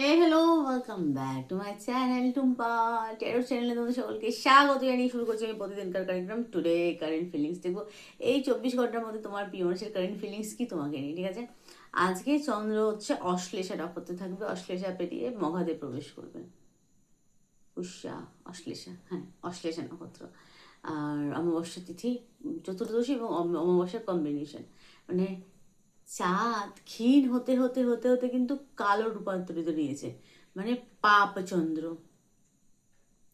Hey hello welcome back to my channel Tumpa tarot চ্যানেলে তোমাদের সকলকে স্বাগত জানিয়ে শুরু করছি আমি প্রতিদিনকার কার্যক্রম টুডে কারেন্ট ফিলিংস দেখব। এই চব্বিশ ঘণ্টার মধ্যে তোমার মানুষের কারেন্ট ফিলিংস কি তোমাকে নিয়ে, ঠিক আছে? আজকে চন্দ্র হচ্ছে অশ্লেষা নক্ষত্রে থাকবে, অশ্লেষা পেরিয়ে মগাধে প্রবেশ করবে। উষা অশ্লেষা হ্যাঁ অশ্লেষা নক্ষত্র। আর অমাবস্যা তিথি, চতুর্দশী এবং অমাবস্যার কম্বিনেশন মানে চাঁদ ক্ষীণ হতে হতে হতে হতে কিন্তু কালো রূপান্তরিত নিয়েছে মানে পাপ চন্দ্র।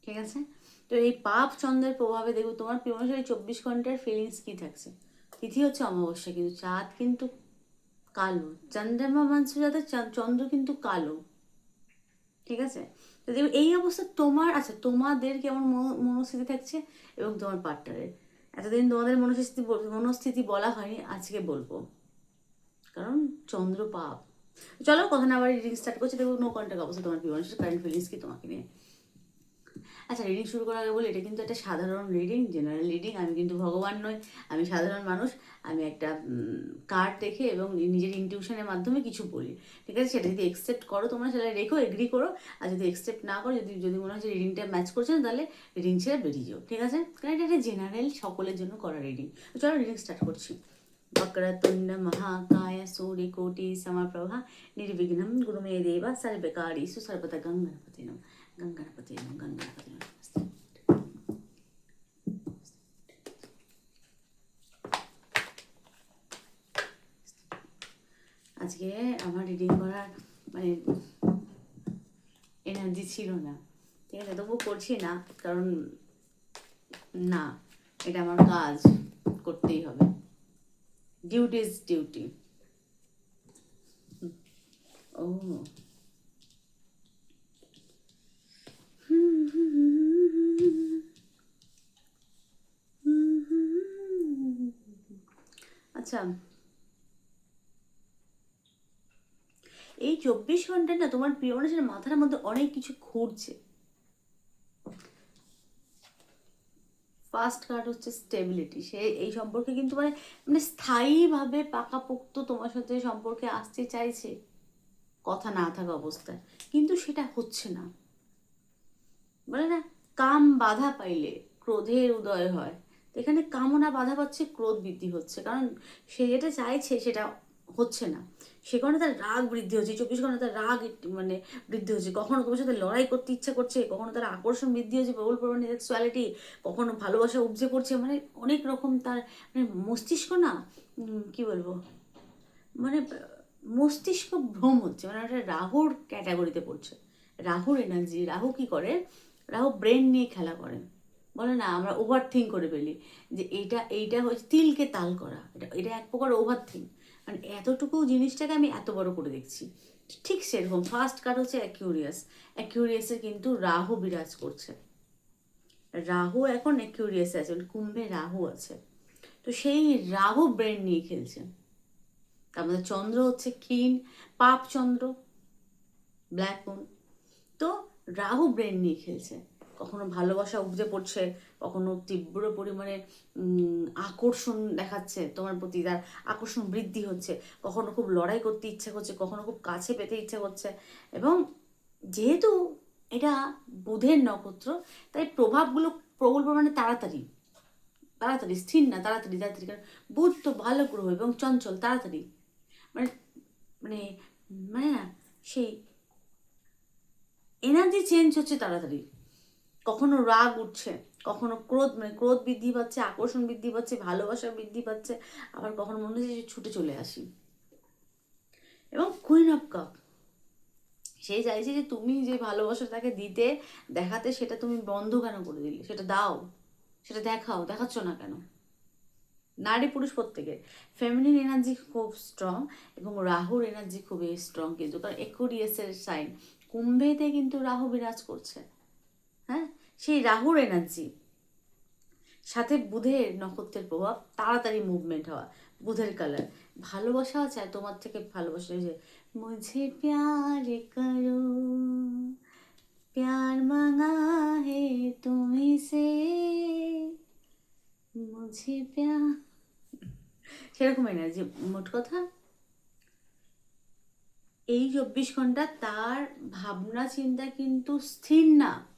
ঠিক আছে? তো এই পাপ চন্দ্রের প্রভাবে দেখব, তোমার মানুষের এই চব্বিশ ঘণ্টার ফিলিংস কি থাকছে? তিথি হচ্ছে অমাবস্যা, কিন্তু চাঁদ কিন্তু কালো। চন্দ্রমা মাংস যাতে চন্দ্র কিন্তু কালো। ঠিক আছে? তো এই অবস্থা তোমার আচ্ছা তোমাদের কেমন মনো- মনস্থিতি থাকছে এবং তোমার পার্টনারের এতদিন তোমাদের মনস্থিতি মনস্থিতি বলা হয়নি, আজকে বলব। কারণ চন্দ্র পাপ চলো কথা না আবার রিডিং স্টার্ট করছি, দেখো নো কন্ট্যাক্ট অবস্থা তোমার মানুষের কারেন্ট ফিলিংস কি তোমাকে নিয়ে? আচ্ছা রিডিং শুরু করার আগে বলি, এটা কিন্তু একটা সাধারণ রিডিং জেনারেল রিডিং আমি কিন্তু ভগবান নই, আমি সাধারণ মানুষ, আমি একটা কার্ড দেখে এবং নিজের ইনটিউশনের মাধ্যমে কিছু বলি। ঠিক আছে? সেটা যদি একসেপ্ট করো তোমরা, সেটা রেখো এগ্রি করো, আর যদি একসেপ্ট না করো, যদি যদি মনে হয় রিডিংটা ম্যাচ করছে না, তাহলে রিডিং ছেড়ে বেরিয়ে যাও। ঠিক আছে? কারণ এটা একটা জেনারেল সকলের জন্য করা রিডিং চলো রিডিং স্টার্ট করছি। వక్రతుండ మహాకాయ సూర్యకోటి సమప్రభ నిర్విఘ్నం గురుమే దేవ సర్వకారీసు సర్వత గంగణపతినం గంగణపతినం గంగణపతినం আজকে আমার রিডিং করার মানে এনার্জি ছিল না ঠিক আছে তবু করছি না কারণ না এটা আমার কাজ করতেই হবে ডিউটি ইজ ডিউটি ও আচ্ছা। এই চব্বিশ ঘণ্টা না তোমার প্রিয় মানুষের মাথার মধ্যে অনেক কিছু ঘুরছে। ফার্স্ট কার্ড হচ্ছে স্টেবিলিটি সে এই সম্পর্কে কিন্তু মানে মানে স্থায়ীভাবে পাকাপোক্ত তোমার সাথে সম্পর্কে আসতে চাইছে। কথা না থাকা অবস্থায়। কিন্তু সেটা হচ্ছে না। বলে না, কাম বাধা পাইলে ক্রোধের উদয় হয়। এখানে কামনা বাধা পাচ্ছে, ক্রোধ বৃদ্ধি হচ্ছে। কারণ সে যেটা চাইছে সেটা হচ্ছে না। সে কারণে তার রাগ বৃদ্ধি হচ্ছে চব্বিশ ঘণ্টা তার রাগ মানে বৃদ্ধি হচ্ছে। কখনো তোমার সাথে লড়াই করতে ইচ্ছা করছে, কখনো তার আকর্ষণ বৃদ্ধি হচ্ছে, প্রবল পরিমাণে সেক্সুয়ালিটি কখনো ভালোবাসা উপজে করছে মানে অনেক রকম তার মানে মস্তিষ্ক না কি বলব? মানে মস্তিষ্ক ভ্রম হচ্ছে মানে একটা রাহুর ক্যাটাগরিতে পড়ছে। রাহুর এনার্জি রাহু কি করে? রাহু ব্রেন নিয়ে খেলা করে। বলে না, আমরা ওভার থিঙ্ক করে ফেলি যে এইটা এইটা হচ্ছে তিলকে তাল করা। এটা এটা এক প্রকার ওভার থিঙ্ক মানে এতটুকু জিনিসটাকে আমি এত বড় করে দেখছি। ঠিক সেরকম ফার্স্ট কার্ড হচ্ছে অ্যাকিউরিয়াস অ্যাকিউরিয়াসের কিন্তু রাহু বিরাজ করছে। রাহু এখন অ্যাকিউরিয়াসে আছে মানে কুম্ভে রাহু আছে। তো সেই রাহু ব্রেন নিয়ে খেলছে। তার মধ্যে চন্দ্র হচ্ছে কিন পাপ চন্দ্র ব্ল্যাক মুন তো রাহু ব্রেন নিয়ে খেলছে। কখনো ভালোবাসা উপজে পড়ছে, কখনো তীব্র পরিমাণে আকর্ষণ দেখাচ্ছে তোমার প্রতি, তার আকর্ষণ বৃদ্ধি হচ্ছে। কখনো খুব লড়াই করতে ইচ্ছা করছে, কখনো খুব কাছে পেতে ইচ্ছা করছে। এবং যেহেতু এটা বুধের নক্ষত্র, তাই প্রভাবগুলো প্রবল পরিমাণে তাড়াতাড়ি তাড়াতাড়ি, স্থির না, তাড়াতাড়ি তাড়াতাড়ি, কারণ বুধ তো ভালো গ্রহ এবং চঞ্চল, তাড়াতাড়ি। মানে মানে মানে না, সেই এনার্জি চেঞ্জ হচ্ছে তাড়াতাড়ি। কখনো রাগ উঠছে, কখনো ক্রোধ মানে ক্রোধ বৃদ্ধি পাচ্ছে, আকর্ষণ বৃদ্ধি পাচ্ছে, ভালোবাসা বৃদ্ধি পাচ্ছে, আবার কখনো মনে হচ্ছে যে ছুটে চলে আসি। এবং কুইন অফ কাপ সে চাইছে যে তুমি যে ভালোবাসা তাকে দিতে, দেখাতে, সেটা তুমি বন্ধ কেন করে দিলে? সেটা দাও, সেটা দেখাও, দেখাচ্ছ না কেন? নারী পুরুষ প্রত্যেকের ফেমিনিন এনার্জি খুব স্ট্রং এবং রাহুর এনার্জি খুবই স্ট্রং কিন্তু, কারণ একুরিয়াসের সাইন কুম্ভেতে কিন্তু রাহু বিরাজ করছে। হ্যাঁ? সেই রাহুর এনার্জি সাথে বুধের নক্ষত্রের প্রভাব, তাড়াতাড়ি মুভমেন্ট হওয়া, বুধের কালার ভালোবাসা চায় তোমার থেকে ভালোবাসা যে, মুঝে প্যার করো, প্যার মাঙ্গা হে তুমি সে, মুঝে প্যার সেরকম এনার্জি মোট কথা? এই চব্বিশ ঘণ্টা তার ভাবনা চিন্তা কিন্তু স্থির না।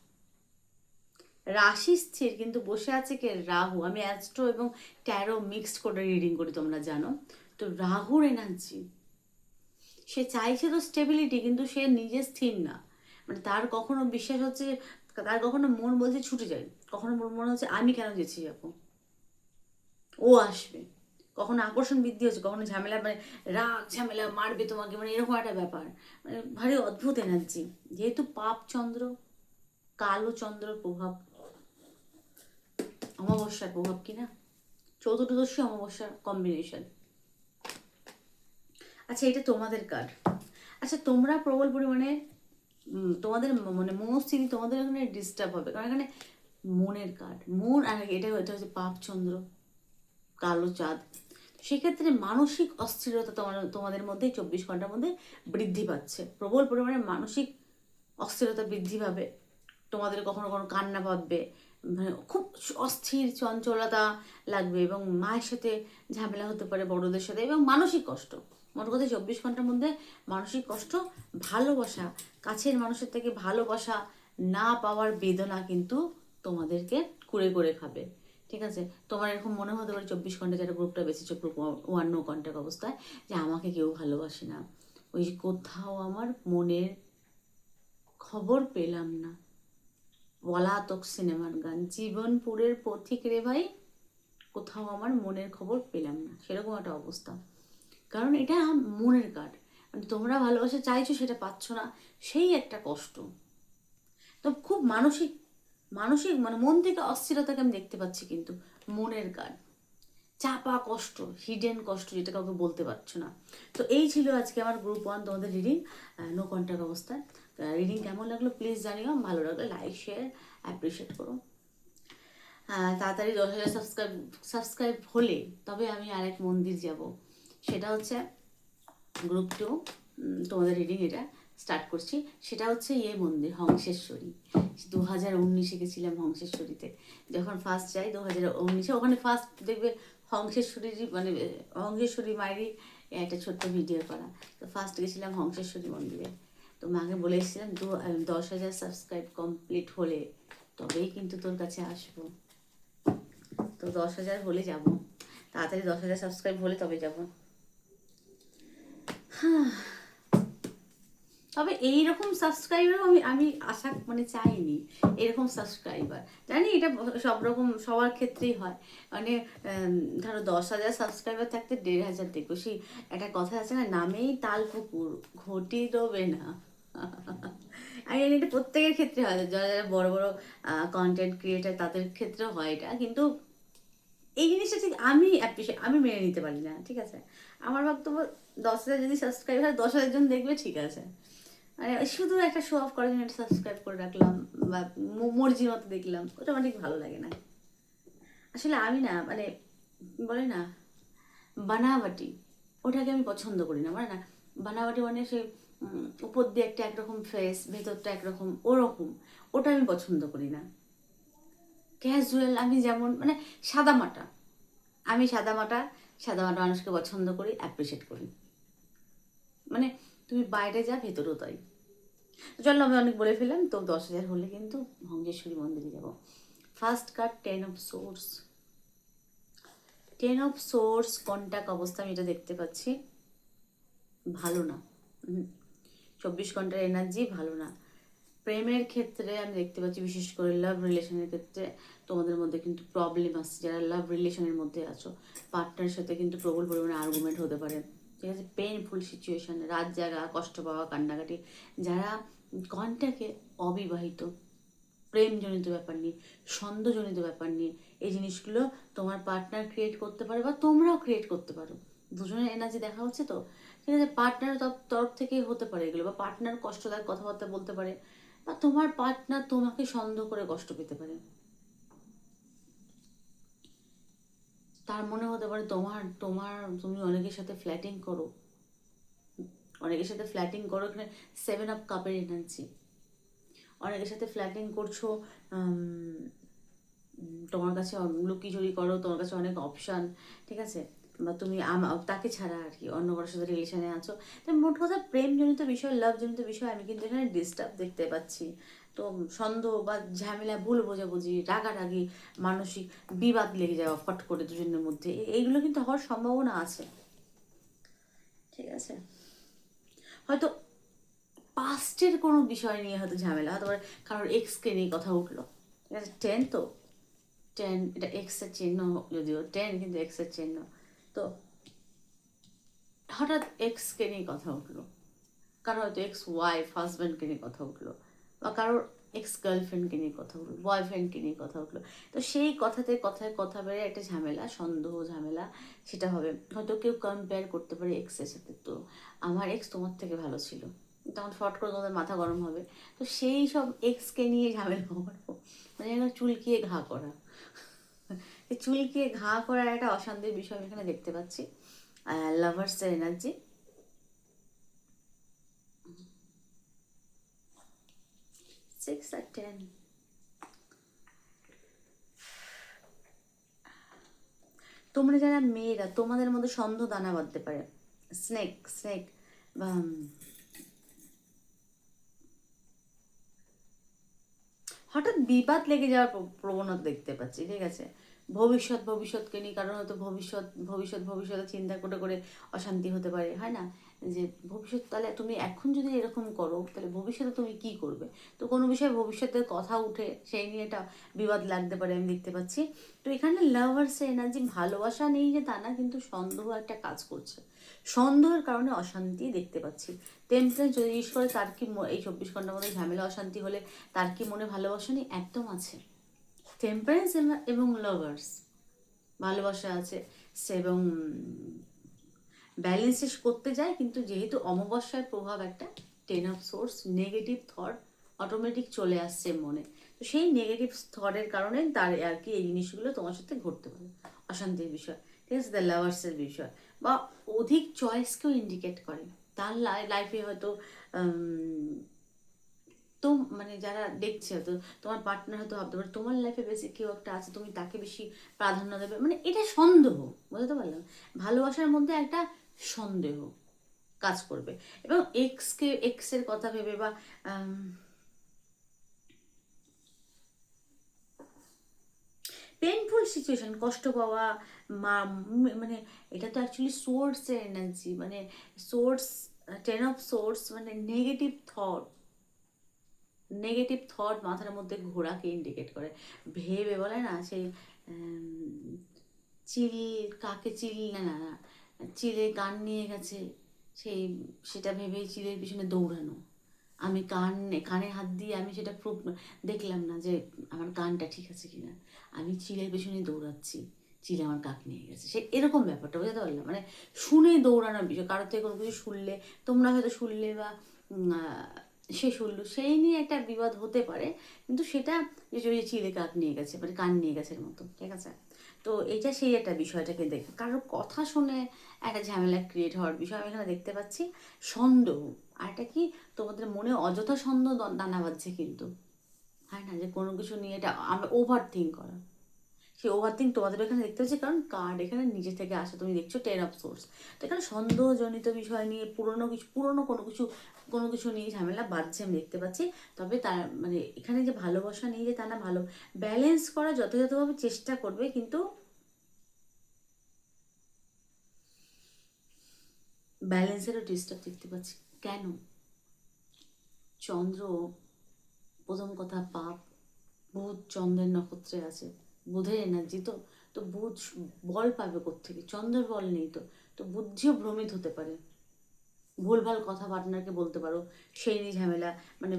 রাশি স্থির, কিন্তু বসে আছে কে? রাহু। আমি অ্যাস্ট্রো এবং ট্যারো মিক্সড করে রিডিং করি, তোমরা জানো। তো রাহুর এনার্জি সে চাইছে তো স্টেবিলিটি কিন্তু সে নিজে স্থির না। মানে তার কখনো বিশ্বাস হচ্ছে, তার কখনো মন বলছে ছুটে যায়। কখনো মন, মনে হচ্ছে আমি কেন যেছি যাব? ও আসবে। কখনো আকর্ষণ বৃদ্ধি হচ্ছে, কখনো ঝামেলা মানে রাগ, ঝামেলা মারবে তোমাকে মানে এরকম একটা ব্যাপার। মানে ভারী অদ্ভুত এনার্জি যেহেতু পাপ চন্দ্র, কালো চন্দ্র প্রভাব অমাবস্যার প্রভাব কি না? চতুর্দশী অমাবস্যার কম্বিনেশন আচ্ছা এটা তোমাদের কার্ড আচ্ছা তোমরা প্রবল পরিমাণে তোমাদের মানে মনস্থিতি তোমাদের এখানে ডিস্টার্ব হবে। কারণ এখানে মনের কার্ড মন আর এটা এটা হচ্ছে পাপচন্দ্র, কালো চাঁদ। সেক্ষেত্রে মানসিক অস্থিরতা তোমার, তোমাদের মধ্যে চব্বিশ ঘণ্টার মধ্যে বৃদ্ধি পাচ্ছে। প্রবল পরিমাণে মানসিক অস্থিরতা বৃদ্ধি পাবে। তোমাদের কখনো কখনো কান্না পাবে মানে খুব অস্থির চঞ্চলতা লাগবে এবং মায়ের সাথে ঝামেলা হতে পারে বড়দের সাথে এবং মানসিক কষ্ট। মোট কথা চব্বিশ ঘণ্টার মধ্যে মানসিক কষ্ট, ভালোবাসা, কাছের মানুষের থেকে ভালোবাসা না পাওয়ার বেদনা কিন্তু তোমাদেরকে কুড়ে করে খাবে। ঠিক আছে? তোমার এরকম মনে হতে পারে চব্বিশ ঘণ্টা যারা গ্রুপটা বেঁচেছো গ্রুপ ওয়ান নো কন্ট্যাক্ট অবস্থায়, যে আমাকে কেউ ভালোবাসে না। ওই কোথাও আমার মনের খবর পেলাম না। পলাতক সিনেমার গান। জীবনপুরের পথিক রে ভাই, কোথাও আমার মনের খবর পেলাম না। সেরকম একটা অবস্থা। কারণ এটা মনের কাঠ। মানে তোমরা ভালোবাসা চাইছো, সেটা পাচ্ছ না। সেই একটা কষ্ট। তো খুব মানসিক মানসিক মানে মন থেকে অস্থিরতাকে আমি দেখতে পাচ্ছি কিন্তু মনের কার্ড চাপা কষ্ট হিডেন কষ্ট, যেটা কাউকে বলতে পারছ না। তো এই ছিল আজকে আমার গ্রুপ ওয়ান তোমাদের রিডিং নো কন্ট্যাক্ট অবস্থায়। রিডিং কেমন লাগল প্লিজ জানিও, ভালো লাগলে লাইক শেয়ার অ্যাপ্রিসিয়েট করো। তাড়াতাড়ি দশ হাজার সাবস্ক্রাইব সাবস্ক্রাইব হলে তবে আমি আরেক মন্দির যাব। সেটা হচ্ছে গ্রুপ টু তোমাদের রিডিং এটা স্টার্ট করছি। সেটা হচ্ছে ইয়ে মন্দির, হংসেশ্বরী। দু হাজার উনিশে গেছিলাম হংসেশ্বরীতে। যখন ফার্স্ট যাই দু হাজার উনিশে, ওখানে ফার্স্ট দেখবে হংসেশ্বরীরই মানে হংসেশ্বরী মায়েরই একটা ছোট্ট ভিডিও করা। তো ফার্স্ট গেছিলাম হংসেশ্বরী মন্দিরে। তো মাকে বলে এসেছিলাম দু দশ হাজার সাবস্ক্রাইব কমপ্লিট হলে তবেই কিন্তু তোর কাছে আসব। তো দশ হাজার হলে যাব। তাড়াতাড়ি দশ হাজার সাবস্ক্রাইব হলে তবে যাব। তবে এইরকম সাবস্ক্রাইবার আমি আমি আশা মানে চাইনি এরকম সাবস্ক্রাইবার জানি এটা সব রকম, সবার ক্ষেত্রেই হয়। মানে ধরো দশ হাজার সাবস্ক্রাইবার থাকতে দেড় হাজার দেখো। সেই একটা কথা আছে না, নামেই তাল পুকুর ঘটি দেবে না। আমি জানি এটা প্রত্যেকের ক্ষেত্রে হয়, যারা যারা বড় বড় কন্টেন্ট ক্রিয়েটার তাদের ক্ষেত্রেও হয় এটা। কিন্তু এই জিনিসটা ঠিক আমি অ্যাপ্রিসিয়েট আমি মেনে নিতে পারি না, ঠিক আছে? আমার বক্তব্য দশ হাজার যদি সাবস্ক্রাইব হয়, দশ হাজার জন দেখবে, ঠিক আছে। মানে শুধু একটা শো অফ করার জন্য একটা সাবস্ক্রাইব করে রাখলাম, বা ম- মর্জির মতো দেখলাম, ওটা আমার ঠিক ভালো লাগে না। আসলে আমি না মানে বলে না বানাবাটি ওটাকে আমি পছন্দ করি না। মানে না বানাবাটি মানে সে উপর দিয়ে একটা একরকম ফেস ভেতরটা একরকম ওরকম। ওটা আমি পছন্দ করি না। ক্যাজুয়াল আমি যেমন মানে সাদামাটা আমি সাদামাটা সাদামাটা মানুষকে পছন্দ করি অ্যাপ্রিসিয়েট করি। মানে তুমি বাইরে যা, ভেতরেও তাই। চলো, আমি অনেক বলে ফেললাম, তো দশ হাজার হলে কিন্তু ভঙ্গেশ্বরী মন্দিরে যাব। First card ten of swords ten of swords contact অবস্থা আমি এটা দেখতে পাচ্ছি? ভালো না। চব্বিশ ঘণ্টার এনার্জি ভালো না। প্রেমের ক্ষেত্রে আমি দেখতে পাচ্ছি, বিশেষ করে লাভ রিলেশনের ক্ষেত্রে তোমাদের মধ্যে কিন্তু প্রবলেম আসছে। যারা লাভ রিলেশনের মধ্যে আছো পার্টনারের সাথে কিন্তু প্রবল পরিমাণে আর্গুমেন্ট হতে পারে। ঠিক আছে? পেইনফুল সিচুয়েশান রাত জাগা, কষ্ট পাওয়া, কান্নাকাটি। যারা কন্ট্যাক্টে অবিবাহিত, প্রেমজনিত ব্যাপার নিয়ে ছন্দজনিত ব্যাপার নিয়ে এই জিনিসগুলো তোমার পার্টনার ক্রিয়েট করতে পারে বা তোমরাও ক্রিয়েট করতে পারো। দুজনের এনার্জি দেখা হচ্ছে তো? ঠিক আছে পার্টনার তরফ থেকে হতে পারে এগুলো, বা পার্টনার কষ্টদায়ক কথাবার্তা বলতে পারে, বা তোমার পার্টনার তোমাকে সন্দেহ করে কষ্ট পেতে পারে। তার মনে হতে পারে তোমার তোমার, তুমি অনেকের সাথে ফ্ল্যাটিং করো। অনেকের সাথে ফ্ল্যাটিং করো, এখানে সেভেন আপ কাপের এনার্জি অনেকের সাথে ফ্ল্যাটিং করছ তোমার কাছে লুকি চুরি করো, তোমার কাছে অনেক অপশান ঠিক আছে? তুমি তাকে ছাড়া আর কি অন্য কারোর সাথে রিলেশনে আছো। তো মোট কথা প্রেমজনিত বিষয় লাভজনিত বিষয় আমি কিন্তু এখানে ডিস্টার্ব দেখতে পাচ্ছি। তো সন্দেহ বা ঝামেলা, ভুল বোঝাবুঝি, রাগারাগি, মানসিক বিবাদ লেগে যাওয়া ফট করে দুজনের মধ্যে এইগুলো কিন্তু হওয়ার সম্ভাবনা আছে। ঠিক আছে? হয়তো পাস্টের কোনো বিষয় নিয়ে হয়তো ঝামেলা, হয়তো কারোর এক্সকে নিয়ে কথা উঠল। ঠিক আছে? টেন তো? টেন এটা এক্সের চিহ্ন যদিও টেন কিন্তু এক্সের চিহ্ন। তো হঠাৎ এক্সকে নিয়ে কথা উঠল। কারও হয়তো এক্স ওয়াইফ হাজব্যান্ডকে নিয়ে কথা উঠল বা কারোর এক্স গার্লফ্রেন্ডকে নিয়ে কথা উঠল বয়ফ্রেন্ডকে নিয়ে কথা উঠল। তো সেই কথাতে কথায় কথা বেড়ে একটা ঝামেলা, সন্দেহ ঝামেলা, সেটা হবে। হয়তো কেউ কম্পেয়ার করতে পারে এক্সের সাথে। তো আমার এক্স তোমার থেকে ভালো ছিল। তখন ফট করে তোমাদের মাথা গরম হবে। তো সেই সব এক্সকে নিয়ে ঝামেলা হওয়ার মানে চুলকিয়ে ঘা করা। এই চুলকিয়ে ঘা করার একটা অশান্তির বিষয় আমি এখানে দেখতে পাচ্ছি। লাভার্সের এনার্জি তোমরা যারা মেয়েরা, তোমাদের মধ্যে সন্দেহ দানা বাঁধতে পারে। স্নেক স্নেক বা হঠাৎ বিবাদ লেগে যাওয়ার প্রবণতা দেখতে পাচ্ছি, ঠিক আছে? ভবিষ্যৎ ভবিষ্যৎকে নিয়ে, কারণ হয়তো ভবিষ্যৎ ভবিষ্যৎ ভবিষ্যতে চিন্তা করে করে অশান্তি হতে পারে, হয় না? যে ভবিষ্যৎ, তাহলে তুমি এখন যদি এরকম করো, তাহলে ভবিষ্যতে তুমি কি করবে? তো কোনো বিষয়ে ভবিষ্যতের কথা উঠে সেই নিয়ে একটা বিবাদ লাগতে পারে, আমি দেখতে পাচ্ছি। তো এখানে লাভার্স এনার্জি ভালোবাসা নেই যে তা না, কিন্তু সন্দেহ একটা কাজ করছে। সন্দেহের কারণে অশান্তি দেখতে পাচ্ছি। যদি জিজ্ঞেস করে, তার কি এই চব্বিশ ঘণ্টার মধ্যে ঝামেলা, অশান্তি হলে তার কি মনে ভালোবাসা নেই? একদম আছে। টেম্পারেন্স এবং লাভার্স ভালোবাসা আছে। সে এবং ব্যালেন্সেস করতে যায়, কিন্তু যেহেতু অমাবস্যার প্রভাব একটা ten of swords negative thought automatic চলে আসছে মনে। তো সেই নেগেটিভ থটের কারণে তার আর কি এই জিনিসগুলো তোমার সাথে ঘটতে পারে। অশান্তির বিষয়, ঠিক আছে? দ্য লাভার্সের বিষয়। বা অধিক চয়েসকেও ইন্ডিকেট করে। তার লাইফে হয়তো তো মানে যারা দেখছে হয়তো তোমার পার্টনার হয়তো ভাবতে পারে, তোমার লাইফে বেশি কেউ একটা আছে, তুমি তাকে বেশি প্রাধান্য দেবে। মানে এটা সন্দেহ, বুঝতে পারলাম ভালোবাসার মধ্যে একটা সন্দেহ কাজ করবে। এবং এক্সকে এক্সের কথা ভেবে বা পেনফুল সিচুয়েশন কষ্ট পাওয়া, মা মানে এটা তো অ্যাকচুয়ালি সোর্সের এনার্জি মানে সোর্স টেন অফ সোর্স মানে নেগেটিভ থট নেগেটিভ থট মাথার মধ্যে ঘোরাকে ইন্ডিকেট করে। ভেবে বলে না সেই চিল, কাকে চিল না না না চিলে কান নিয়ে গেছে, সেই, সেটা ভেবেই চিলের পিছনে দৌড়ানো। আমি কান কানে হাত দিয়ে আমি সেটা প্রুভ দেখলাম না যে আমার কানটা ঠিক আছে কিনা। আমি চিলের পেছনে দৌড়াচ্ছি, চিলে আমার কাক নিয়ে গেছে। সে এরকম ব্যাপারটা, বুঝতে পারলাম? মানে শুনে দৌড়ানোর বিষয়, কারোর থেকে কোনো কিছু শুনলে, তোমরা হয়তো শুনলে বা সে শুনলো। সেই নিয়ে একটা বিবাদ হতে পারে, কিন্তু সেটা যে চিলে কাক নিয়ে গেছে মানে কান নিয়ে গেছে মতো, ঠিক আছে? তো এটা সেই একটা বিষয়টাকে দেখ। কারোর কথা শুনে একটা ঝামেলা ক্রিয়েট হওয়ার বিষয় আমি এখানে দেখতে পাচ্ছি। সন্দেহ আর এটা কি? তোমাদের মনে অযথা সন্দেহ দানা বাঁধছে কিন্তু। হয় না? যে কোনো কিছু নিয়ে এটা আমরা ওভার থিঙ্ক করা। সেই ওভার থিঙ্ক তোমাদের এখানে দেখতে পাচ্ছি, কারণ কার্ড এখানে নিজে থেকে আসে। তুমি দেখছ টেন অফ সোর্স তো এখানে সন্দেহজনিত বিষয় নিয়ে পুরনো কিছু, পুরনো কোনো কিছু কোনো কিছু নিয়ে ঝামেলা বাড়ছে, আমি দেখতে পাচ্ছি। তবে তার মানে এখানে যে ভালোবাসা নেই যে তা না ভালো ব্যালেন্স করা যথাযথভাবে চেষ্টা করবে, কিন্তু ব্যালেন্সেরও ডিস্টার্ব দেখতে পাচ্ছি। কেন? চন্দ্র প্রথম কথা পাপ, বুধ চন্দ্রের নক্ষত্রে আছে। বুধের এনার্জি তো তো বুধ বল পাবে কোত্থেকে? চন্দ্রের বল নেই তো তো বুদ্ধিও ভ্রমিত হতে পারে। ভুলভাল কথা পার্টনারকে বলতে পারো, সেই নিয়ে ঝামেলা। মানে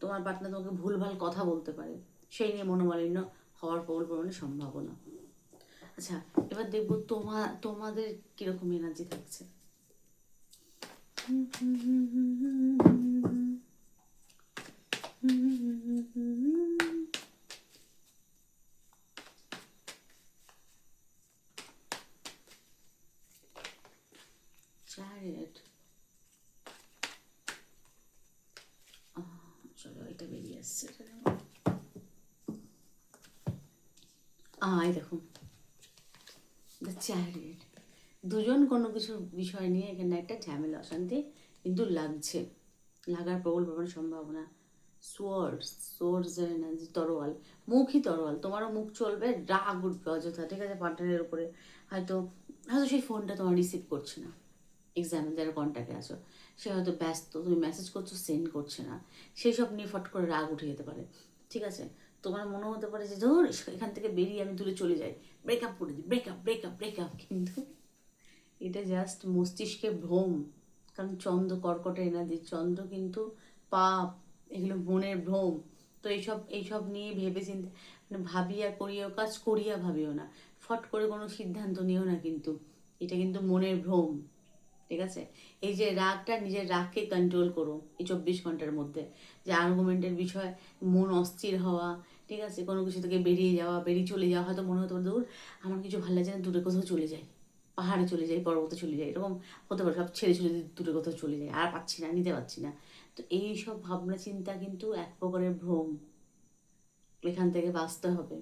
তোমার পার্টনার তোমাকে ভুলভাল কথা বলতে পারে, সেই নিয়ে মনোমালিন্য হওয়ার প্রবল পরিমাণে সম্ভাবনা। আচ্ছা এবার দেখব তোমা, তোমাদের কীরকম এনার্জি থাকছে। Chariot. আহ, চলো এই দেখুন। দ্য দুজন কোনো কিছু বিষয় নিয়ে এখানে একটা ঝামেলা, অশান্তি কিন্তু লাগছে। লাগার প্রবল প্রবল সম্ভাবনা। সোয়ার্ডস সোর্স এনার্জি তরোয়াল, মুখই তরোয়াল। তোমারও মুখ চলবে রাগ উঠবে অযথা, ঠিক আছে? পার্টনারের উপরে। হয়তো হয়তো সেই ফোনটা তোমার রিসিভ করছে না। এক্সাম্পল যারা কন্ট্যাক্টে আছো। সে হয়তো ব্যস্ত, তুমি মেসেজ করছ সেন্ড করছে না। সেই সব নিয়ে ফট করে রাগ উঠে যেতে পারে। ঠিক আছে? তোমার মনে হতে পারে যে, ধর এখান থেকে বেরিয়ে আমি দূরে চলে যাই। ব্রেকআপ করে দিই ব্রেকআপ ব্রেকআপ ব্রেকআপ কিন্তু এটা জাস্ট মস্তিষ্কে ভ্রম। কারণ চন্দ্র কর্কটে এনার্জি, চন্দ্র কিন্তু পাপ, এগুলো মনের ভ্রম। তো এইসব এইসব নিয়ে ভেবে চিন্তে মানে ভাবিয়া করিয়াও কাজ, করিয়া ভাবিও না। ফট করে কোনো সিদ্ধান্ত নিও না কিন্তু। এটা কিন্তু মনের ভ্রম। ঠিক আছে? এই যে রাগটা নিজের রাগকে কন্ট্রোল করো এই চব্বিশ ঘণ্টার মধ্যে। যে আর্গুমেন্টের বিষয়, মন অস্থির হওয়া, ঠিক আছে? কোনো কিছু থেকে বেরিয়ে যাওয়া, বেরিয়ে চলে যাওয়া, হয়তো মনে হতো দূর আমার কিছু ভালো লাগছে না, দূরে কোথাও চলে যাই। পাহাড়ে চলে যাই, পর্বতে চলে যাই, এরকম হতে পারে, সব ছেড়ে ছেড়ে দূরে কোথাও চলে যাই, আর পাচ্ছি না, নিতে পারছি না। তো এই সব ভাবনা চিন্তা কিন্তু এক প্রকারের ভ্রম। এখান থেকে বাঁচতে হবে।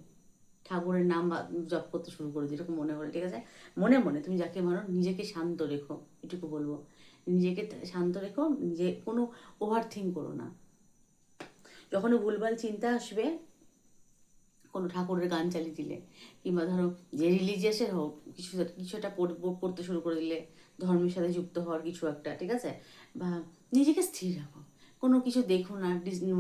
ঠাকুরের নাম জপ করতে শুরু করে দিই, এরকম মনে হলে ঠিক আছে? মনে মনে তুমি যাকে মানো, নিজেকে শান্ত রেখো। এটুকু বলব। নিজেকে শান্ত রেখো, নিজে কোনো ওভার থিঙ্ক করো না। যখনই ভুলভাল চিন্তা আসবে, কোনো ঠাকুরের গান চালিয়ে দিলে, কিংবা ধরো যে রিলিজিয়াসের হোক, কিছু কিছু একটা পড়- পড়- পড়তে শুরু করে দিলে, ধর্মের সাথে যুক্ত হওয়ার কিছু একটা, ঠিক আছে? বা নিজেকে স্থির রাখো। কোনো কিছু দেখো না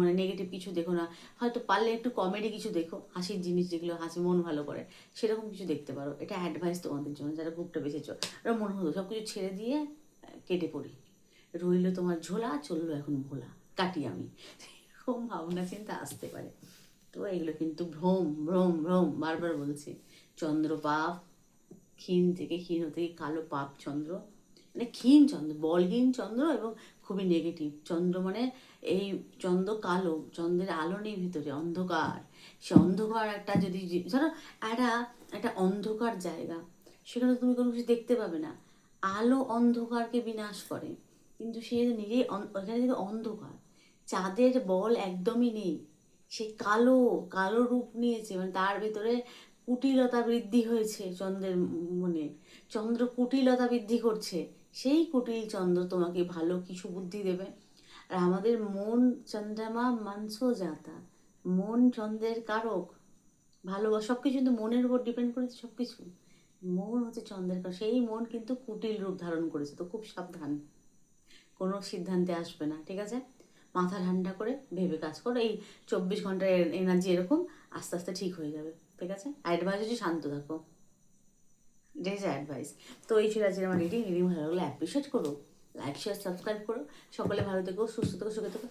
মানে নেগেটিভ কিছু দেখো না। হয়তো পারলে একটু কমেডি কিছু দেখো, হাসির জিনিস যেগুলো হাসি, মন ভালো করে, সেরকম কিছু দেখতে পারো। এটা অ্যাডভাইস তোমাদের জন্য, যারা গ্রুপটা বেঁচেছো ওরা মনে হতো সব কিছু ছেড়ে দিয়ে কেটে পড়ি। রইল তোমার ঝোলা, চলল এখন ভোলা, কাটি আমি। এরকম ভাবনা চিন্তা আসতে পারে। তো এগুলো কিন্তু ভ্রম ভ্রম ভ্রম, বারবার বলছি। চন্দ্র পাপ ক্ষীণ থেকে ক্ষীণ থেকে কালো পাপ, চন্দ্র। মানে ক্ষীণ চন্দ্র, বলহীন চন্দ্র এবং খুবই নেগেটিভ চন্দ্র মানে এই চন্দ্র কালো, চন্দ্রের আলো নেই ভিতরে অন্ধকার। সে অন্ধকার একটা যদি ধরো একটা একটা অন্ধকার জায়গা, সেখানে তুমি কোনো কিছু দেখতে পাবে না। আলো অন্ধকারকে বিনাশ করে, কিন্তু সে নিজেই ওখানে কিন্তু অন্ধকার। চাঁদের বল একদমই নেই। সে কালো কালো রূপ নিয়েছে মানে তার ভেতরে কুটিলতা বৃদ্ধি হয়েছে চন্দ্রের মনে। চন্দ্র কুটিলতা বৃদ্ধি করছে। সেই কুটিল চন্দ্র তোমাকে ভালো কিছু বুদ্ধি দেবে। আর আমাদের মন চন্দ্রমা মানস যাতা মন চন্দ্রের কারক। ভালোবাসা সব কিছু কিন্তু মনের উপর ডিপেন্ড করেছে সব কিছু মন হচ্ছে চন্দ্রের কারক। সেই মন কিন্তু কুটিল রূপ ধারণ করেছে, তো খুব সাবধান। কোনো সিদ্ধান্তে আসবে না, ঠিক আছে? মাথা ঠান্ডা করে ভেবে কাজ করো। এই চব্বিশ ঘণ্টার এনার্জি এরকম আস্তে আস্তে ঠিক হয়ে যাবে, ঠিক আছে? অ্যাডভাইস হচ্ছে শান্ত থাকো। হচ্ছে অ্যাডভাইস তো এই ছিল আজকের আমার রিডিং রিডিং ভালো লাগলে অ্যাপ্রিসিয়েট করো লাইক শেয়ার সাবস্ক্রাইব করো। সকলে ভালো থেকো, সুস্থ থেকো, সুখে থেকো।